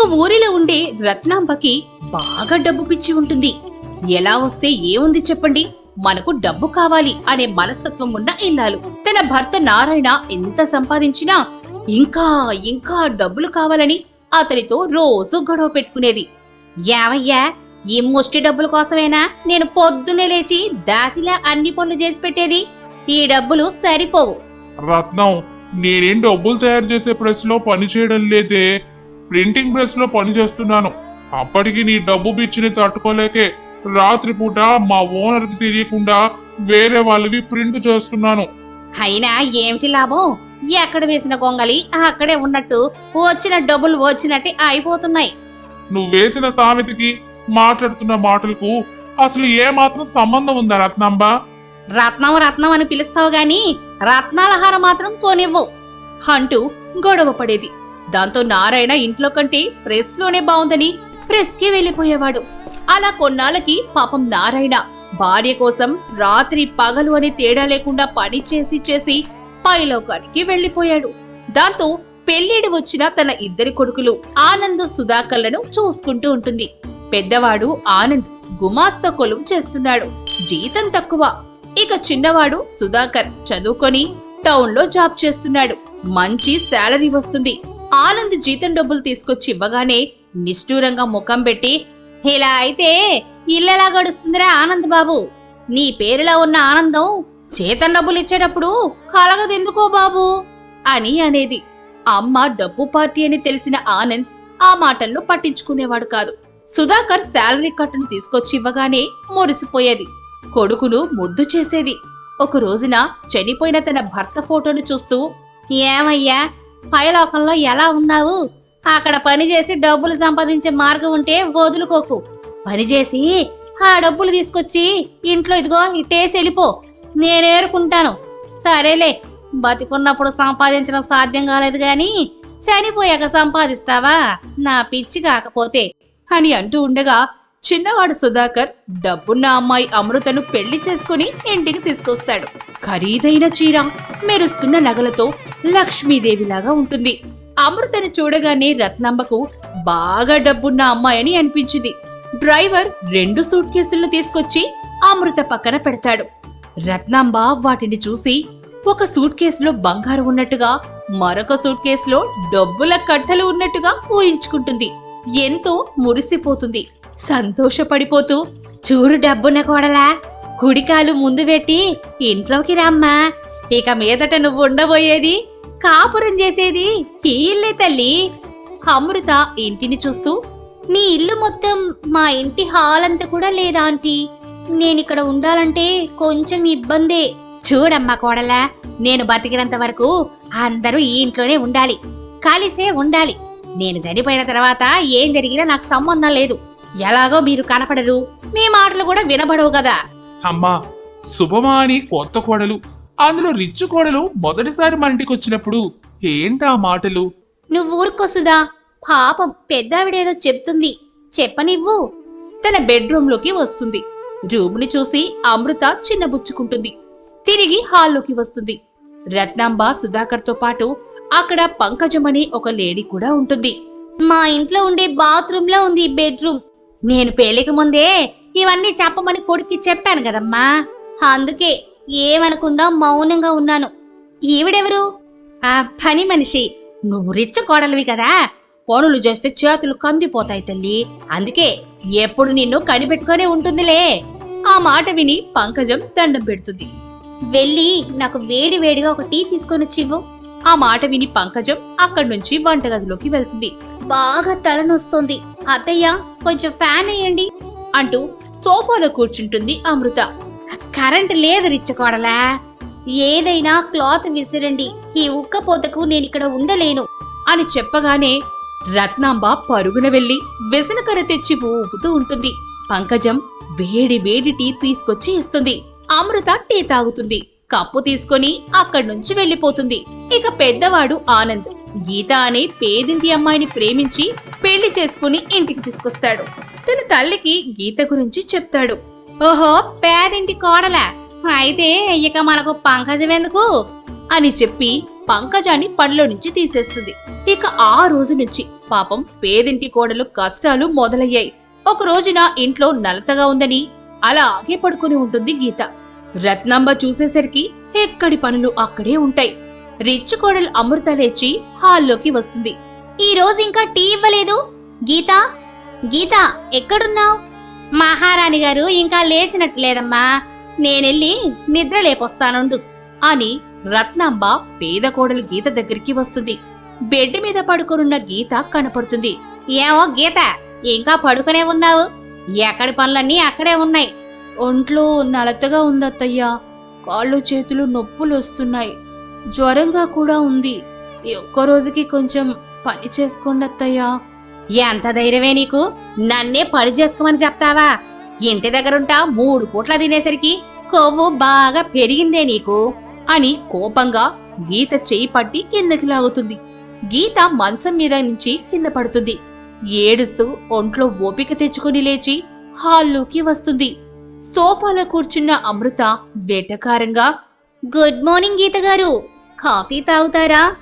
ఒక ఊరిలో ఉండే రత్నాంబకి బాగా డబ్బు పిచ్చి ఉంటుంది. ఎలా వస్తే ఏముంది చెప్పండి? మనకు డబ్బు కావాలి అనే మనస్తత్వం ఉన్న ఇల్లాలు. తన భర్త నారాయణ ఎంత సంపాదించినా ఇంకా ఇంకా డబ్బులు కావాలని అతనితో రోజు గొడవ పెట్టుకునేది. ఏవయ్యా ఈ ముష్టి డబ్బుల కోసమేనా నేను పొద్దున్నే లేచి దాసిలా అన్ని పనులు చేసి పెట్టేది? ఈ డబ్బులు సరిపోవు. రత్నం నేనేం డబ్బులు తయారు చేసే ప్రెస్లో పని చేయడం లేదే. ప్రింటింగ్ ప్రెస్లో పని చేస్తున్నాను. అప్పటికి నీ డబ్బు పిచ్చిని తట్టుకోలేకే రాత్రిపూట మా ఓనర్కి తెలియకుండా వేరే వాళ్ళవి ప్రింట్ చేస్తున్నాను. అయినా ఏమిటి లాభం? ఎక్కడ వేసిన గొంగలి అక్కడే ఉన్నట్టు వచ్చిన డబ్బులు వచ్చినట్టే అయిపోతున్నాయి. నువ్వు వేసిన సామెతకి మాట్లాడుతున్న మాటలకు అసలు ఏ మాత్రం సంబంధం ఉందా రత్నాంబ? రత్నం రత్నం అని పిలుస్తావు గాని రత్నాల హారం మాత్రం కొనివ్వు అంటూ గొడవ పడేది. దాంతో నారాయణ ఇంట్లో కంటే ప్రెస్లోనే బాగుందని ప్రెస్కి వెళ్ళిపోయేవాడు అలా కొన్నాళ్ళకి పాపం నారాయణ భార్య కోసం రాత్రి పగలు అని తేడా లేకుండా పని చేసి చేసి పైలోకానికి వెళ్ళిపోయాడు దాంతో పెళ్ళిడి వచ్చిన తన ఇద్దరి కొడుకులు ఆనంద్ సుధాకర్లను చూసుకుంటూ ఉంటుంది. పెద్దవాడు ఆనంద్ గుమాస్తా కొలువు చేస్తున్నాడు. జీతం తక్కువ. ఇక చిన్నవాడు సుధాకర్ చదువుకొని టౌన్లో జాబ్ చేస్తున్నాడు. మంచి శాలరీ వస్తుంది. ఆనంద్ జీతం డబ్బులు తీసుకొచ్చి ఇవ్వగానే నిష్ఠూరంగా ముఖం పెట్టి ఇలా అయితే ఇల్లెలా గడుస్తుందిరా ఆనంద్ బాబు. నీ పేరులో ఉన్న ఆనందం జీతం డబ్బులు ఇచ్చేటప్పుడు కలగదెందుకో బాబు? అని అనేది అమ్మ డబ్బు పార్టీ అని తెలిసిన ఆనంద్ ఆ మాటల్లో పట్టించుకునేవాడు కాదు. సుధాకర్ శాలరీ కట్టును తీసుకొచ్చి ఇవ్వగానే మురిసిపోయేది. కొడుకును ముద్దు చేసేది. ఒక రోజున చనిపోయిన తన భర్త ఫోటోను చూస్తూ ఏమయ్యా పైలోకంలో ఎలా ఉన్నావు? అక్కడ పని చేసి డబ్బులు సంపాదించే మార్గం ఉంటే వదులుకోకు. పని చేసి ఆ డబ్బులు తీసుకొచ్చి ఇంట్లో ఇదిగో ఇట్టేసి వెళ్ళిపో. నేనేరుకుంటాను సరేలే బతికున్నప్పుడు సంపాదించడం సాధ్యం కాలేదు గాని చనిపోయాక సంపాదిస్తావా? నా పిచ్చి కాకపోతే అని అంటూ ఉండగా చిన్నవాడు సుధాకర్ డబ్బున్న అమ్మాయి అమృతను పెళ్ళి చేసుకుని ఇంటికి తీసుకొస్తాడు. ఖరీదైన చీర మెరుస్తున్న నగలతో లక్ష్మీదేవిలాగా ఉంటుంది. అమృతను చూడగానే రత్నంబకు బాగా డబ్బున్న అమ్మాయని అనిపించింది. డ్రైవర్ రెండు సూట్ కేసులను తీసుకొచ్చి అమృత పక్కన పెడతాడు. రత్నాంబ వాటిని చూసి ఒక సూట్ కేసులో బంగారు ఉన్నట్టుగా మరొక సూట్ కేసులో డబ్బుల కట్టలు ఉన్నట్టుగా ఊహించుకుంటుంది. ఎంతో మురిసిపోతుంది. సంతోషపడిపోతూ చూడు డబ్బున్న కోడలా కుడికాలు ముందు పెట్టి ఇంట్లోకి రమ్మా. ఇక మీదట నువ్వు ఉండబోయేది కాపురం చేసేది ఈ ఇల్లే తల్లి. అమృత ఇంటిని చూస్తూ మీ ఇల్లు మొత్తం మా ఇంటి హాల్ అంతా కూడా లేదా ఆంటీ? నేనిక్కడ ఉండాలంటే కొంచెం ఇబ్బందే. చూడమ్మా కోడలా నేను బతికినంత వరకు అందరూ ఈ ఇంట్లోనే ఉండాలి కలిసే ఉండాలి. నేను చనిపోయిన తర్వాత ఏం జరిగినా నాకు సంబంధం లేదు. ఎలాగో మీరు కనపడరు. మీ మాటలు కూడా వినబడవు కదా. అమ్మా శుభమా అని కొత్త కోడలు. అందులో రిచ్చు కోడలు మొదటిసారి మన ఇంటికి వచ్చినప్పుడు ఏంటా మాటలు? నువ్వు ఊరుకోసుదా పాపం పెద్దావిడేదో చెప్తుంది. చెప్పనివ్వు. తన బెడ్రూమ్లోకి వస్తుంది. రూమ్ని చూసి అమృత చిన్నబుచ్చుకుంటుంది తిరిగి హాల్లోకి వస్తుంది. రత్నాంబ సుధాకర్తో పాటు అక్కడ పంకజమని ఒక లేడీ కూడా ఉంటుంది. మా ఇంట్లో ఉండే బాత్రూమ్లో ఉంది ఈ బెడ్రూమ్. నేను పెళ్ళికి ముందే ఇవన్నీ చెప్పమని కొడుక్కి చెప్పాను కదమ్మా. అందుకే ఏమనకుండా మౌనంగా ఉన్నాను. ఈవిడెవరు? ఆ పని మనిషి. నువ్వు రిచ్చ కోడలివి కదా. పనులు చేస్తే చేతులు కందిపోతాయి తల్లి. అందుకే ఎప్పుడు నిన్ను కనిపెట్టుకునే ఉంటుందిలే. ఆ మాట విని పంకజం దండం పెడుతుంది. వెళ్ళి నాకు వేడి వేడిగా ఒక టీ తీసుకొని వచ్చివ్వు ఆ మాట విని పంకజం అక్కడి నుంచి వంటగదిలోకి వెళ్తుంది. బాగా తలనొస్తుంది. అత్తయ్య కొంచెం ఫ్యాన్ వేయండి అంటూ సోఫాలో కూర్చుంటుంది అమృత. కరెంట్ లేదు రిచ్చకోడలా ఏదైనా క్లాత్ విసిరండి. ఈ ఉక్కపోతకు నేనిక్కడ ఉండలేను అని చెప్పగానే రత్నాంబ పరుగున వెళ్ళి వెసనకర తెచ్చి ఊపుతూ ఉంటుంది. పంకజం వేడి వేడి టీ తీసుకొచ్చి ఇస్తుంది. అమృత టీ తాగుతుంది. కప్పు తీసుకొని అక్కడి నుంచి వెళ్ళిపోతుంది ఇక పెద్దవాడు ఆనంద్. గీత అనే పేదింటి అమ్మాయిని ప్రేమించి పెళ్ళి చేసుకుని ఇంటికి తీసుకొస్తాడు. తన తల్లికి గీత గురించి చెప్తాడు. ఓహో పేదింటి కోడలా. అయితే ఇక మనకు పంకజం ఎందుకు? అని చెప్పి పంకజాన్ని పనిలో నుంచి తీసేస్తుంది. ఇక ఆ రోజు నుంచి పాపం పేదింటి కోడలు కష్టాలు మొదలయ్యాయి. ఒక రోజున ఇంట్లో నలతగా ఉందని అలాగే పడుకుని ఉంటుంది గీత. రత్నాంబ చూసేసరికి ఎక్కడి పనులు అక్కడే ఉంటాయి. రిచ్ కోడలు అమృత లేచి హాల్లోకి వస్తుంది. ఈ రోజు ఇంకా టీ ఇవ్వలేదు. గీత గీత ఎక్కడున్నావు? మహారాణి గారు ఇంకా లేచినట్లేదమ్మా నేనెళ్ళి నిద్ర లేపొస్తానుండు అని రత్నాంబ పేద కోడలు గీత దగ్గరికి వస్తుంది. బెడ్ మీద పడుకునున్న గీత కనపడుతుంది. ఏమో గీత ఇంకా పడుకునే ఉన్నావు? ఎక్కడి పనులన్నీ అక్కడే ఉన్నాయి. ఒంట్లో నలతగా ఉందత్తయ్యా. కాళ్ళు చేతులు నొప్పులు వస్తున్నాయి జ్వరంగా కూడా ఉంది. ఈ ఒక్క రోజుకి కొంచెం పని చేసుకోండి అత్తయ్యా. ఎంత ధైర్యమే నీకు? నన్నే పని చేసుకోమని చెప్తావా? ఇంటి దగ్గరుంటా మూడు పూట్ల తినేసరికి కొవ్వు బాగా పెరిగిందే నీకు? అని కోపంగా గీత చేయి పట్టి కిందకి లాగుతుంది. గీత మంచం మీద నుంచి కింద పడుతుంది. ఏడుస్తూ ఒంట్లో ఓపిక తెచ్చుకుని లేచి హాల్లోకి వస్తుంది. సోఫాలో కూర్చున్న అమృత వెటకారంగా గుడ్ మార్నింగ్ గీత గారు. కాఫీ తాగుతారా?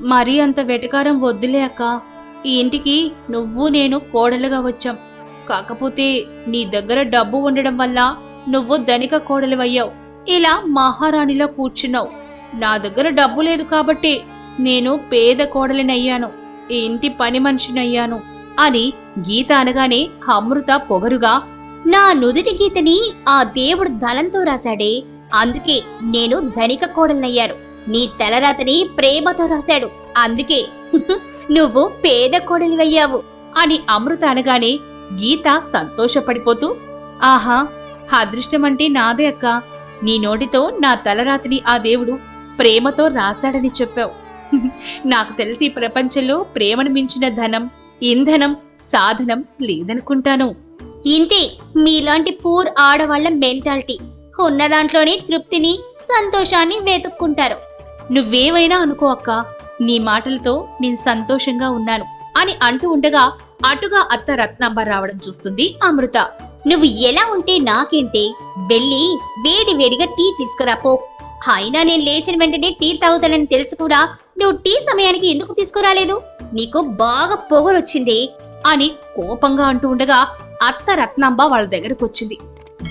మరీ అంత వెటకారం వద్దులే అక్క. ఈ ఇంటికి నువ్వు నేను కోడలుగా వచ్చాం. కాకపోతే నీ దగ్గర డబ్బు ఉండడం వల్ల నువ్వు ధనిక కోడలువయ్యావు. ఇలా మహారాణిలో కూర్చున్నావు. నా దగ్గర డబ్బు లేదు కాబట్టి నేను పేద కోడలినయ్యాను. ఈ ఇంటి పని మనిషినయ్యాను అని గీత అనగానే అమృత పొగరుగా నా నుదుటి గీతని ఆ దేవుడు ధనంతో రాశాడే. అందుకే నేను ధనిక కోడలినయ్యాను. నీ తలరాతని ప్రేమతో రాశాడు. అందుకే నువ్వు పేద కోడలివయ్యావు అని అమృత అనగానే గీత సంతోషపడిపోతూ ఆహా అదృష్టం అంటే నాదే అక్క. నీ నోటితో నా తలరాతిని ఆ దేవుడు ప్రేమతో రాశాడని చెప్పావు. నాకు తెలిసి ప్రపంచంలో ప్రేమను మించిన ధనం ఇంధనం సాధనం లేదనుకుంటాను. ఇంతే మీలాంటి పూర్ ఆడవాళ్ళ మెంటాలిటీ. ఉన్న దాంట్లోనే తృప్తిని సంతోషాన్ని వెతుక్కుంటారు. నువ్వేమైనా అనుకో అక్క నీ మాటలతో నేను సంతోషంగా ఉన్నాను అని అంటూ ఉండగా అటుగా అత్త రత్నాంబ రావడం చూస్తుంది అమృత. నువ్వు ఎలా ఉంటే నాకేంటే వెళ్ళి వేడి వేడిగా టీ తీసుకురాపో అయినా నేను లేచిన వెంటనే టీ తాగుతానని తెలుసు కూడా నువ్వు టీ సమయానికి ఎందుకు తీసుకురాలేదు? నీకు బాగా పొగరొచ్చింది అని కోపంగా అంటూ ఉండగా అత్త రత్నాంబ వాళ్ళ దగ్గరకు వచ్చింది.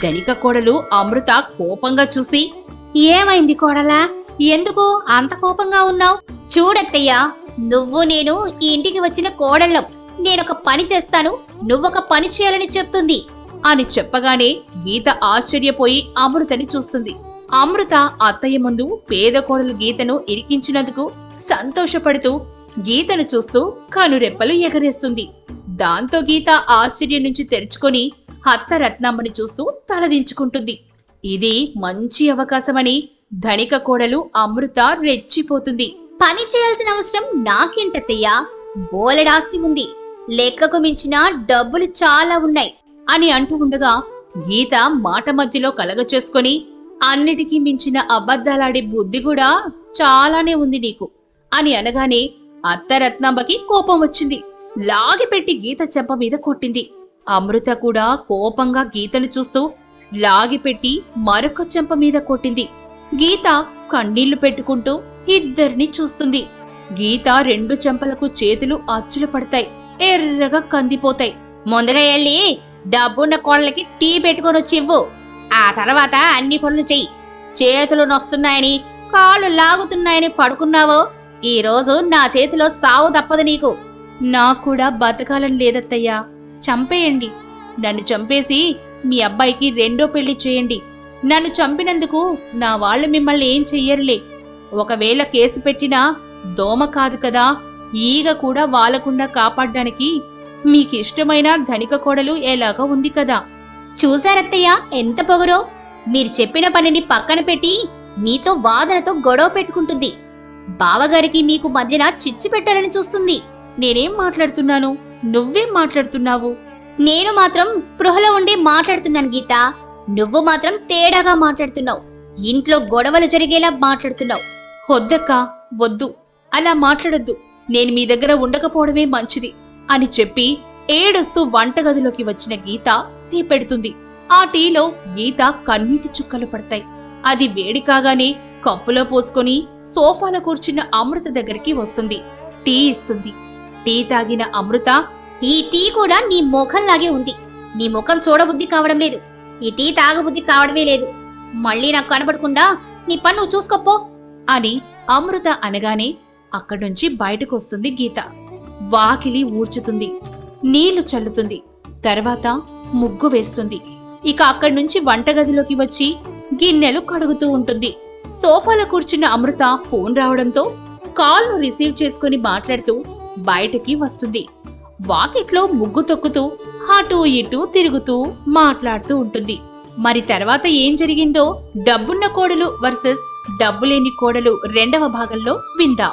ధనిక కోడలు అమృత కోపంగా చూసి ఏమైంది కోడలా? ఎందుకు అంత కోపంగా ఉన్నావు? చూడత్తయ్యా నువ్వు నేను ఈ ఇంటికి వచ్చిన కోడళ్ళం. నేనొక పని చేస్తాను నువ్వొక పని చేయాలని చెప్తుంది. అని చెప్పగానే గీత ఆశ్చర్యపోయి అమృతని చూస్తుంది. అమృత అత్తయ్య ముందు పేద కోడలు గీతను ఇరికించినందుకు సంతోషపడుతూ గీతను చూస్తూ కనురెప్పలు ఎగరేస్తుంది. దాంతో గీత ఆశ్చర్యం నుంచి తెరుచుకొని హత్త రత్నమ్మని చూస్తూ తలదించుకుంటుంది. ఇది మంచి అవకాశమని ధనిక కోడలు అమృత రెచ్చిపోతుంది. పని చేయాల్సిన అవసరం నాకేంటత్తయ్యా? బోలెడాస్తి ఉంది. లెక్కకు మించిన డబ్బులు చాలా ఉన్నాయి అని అంటూ ఉండగా గీత మాట మధ్యలో కలగ చేసుకొని అన్నిటికీ మించిన అబద్ధాలాడే బుద్ధి కూడా చాలానే ఉంది నీకు అని అనగానే అత్త రత్నాంబకి కోపం వచ్చింది. లాగిపెట్టి గీత చెంప మీద కొట్టింది. అమృత కూడా కోపంగా గీతను చూస్తూ లాగిపెట్టి మరొక చెంప మీద కొట్టింది. గీత కన్నీళ్ళు పెట్టుకుంటూ ఇద్దరిని చూస్తుంది. గీత రెండు చెంపలకు చేతులు అచ్చులు పడతాయి. ఎర్రగా కందిపోతాయి. ముందుగా వెళ్ళి డబ్బున్న కోళ్ళకి టీ పెట్టుకొని వచ్చి ఇవ్వు ఆ తర్వాత అన్ని పనులు చెయ్యి. చేతులు నొస్తున్నాయని కాళ్ళు లాగుతున్నాయని పడుకున్నావో? ఈరోజు నా చేతిలో సావు తప్పదు నీకు. నాకు కూడా బతకాలని లేదత్తయ్యా. చంపేయండి. నన్ను చంపేసి మీ అబ్బాయికి రెండో పెళ్ళి చేయండి. నన్ను చంపినందుకు నా వాళ్ళు మిమ్మల్ని ఏం చెయ్యరులే. ఒకవేళ కేసు పెట్టినా దోమ కాదు కదా. ఈగ కూడా వాలకుండా కాపాడడానికి మీకు ఇష్టమైన ధనిక కోడలు ఎలాగో ఉంది కదా. చూసారత్తయ్య ఎంత పొగరో. మీరు చెప్పిన పనిని పక్కన పెట్టి మీతో వాదనతో గొడవ పెట్టుకుంటుంది. బావగారికి మీకు మధ్యన చిచ్చు పెట్టాలని చూస్తుంది. నేనేం మాట్లాడుతున్నాను? నువ్వేం మాట్లాడుతున్నావు? నేను మాత్రం స్పృహలో ఉండి మాట్లాడుతున్నాను గీత. నువ్వు మాత్రం తేడాగా మాట్లాడుతున్నావు. ఇంట్లో గొడవలు జరిగేలా మాట్లాడుతున్నావు. వద్దక్క వద్దు. అలా మాట్లాడొద్దు. నేను మీ దగ్గర ఉండకపోవడమే మంచిది అని చెప్పి ఏడుస్తూ వంటగదిలోకి వచ్చిన గీత టీ పెడుతుంది. ఆ టీలో గీత కన్నీటి చుక్కలు పడతాయి. అది వేడి కాగానే కప్పులో పోసుకొని సోఫాలో కూర్చున్న అమృత దగ్గరికి వస్తుంది. టీ ఇస్తుంది. టీ తాగిన అమృత ఈ టీ కూడా నీ ముఖంలాగే ఉంది. నీ ముఖం చూడబుద్ధి కావడం లేదు. ఈ టీ తాగబుద్ధి కావడమే లేదు. మళ్ళీ నాకు కనపడకుండా నీ పన్ను నువ్వు చూసుకోపో అని అమృత అనగానే అక్కడి నుంచి బయటకు వస్తుంది గీత. వాకిలి ఊడ్చుతుంది. నీళ్ళు చల్లుతుంది. తర్వాత ముగ్గు వేస్తుంది. ఇక అక్కడి నుంచి వంటగదిలోకి వచ్చి గిన్నెలు కడుగుతూ ఉంటుంది. సోఫాలో కూర్చున్న అమృత ఫోన్ రావడంతో కాల్ను రిసీవ్ చేసుకుని మాట్లాడుతూ బయటకి వస్తుంది. వాకిట్లో ముగ్గు తొక్కుతూ అటూ ఇటూ తిరుగుతూ మాట్లాడుతూ ఉంటుంది. మరి తర్వాత ఏం జరిగిందో డబ్బున్న కోడలు వర్సెస్ డబ్బులేని కోడలు రెండవ భాగంలో విందాం.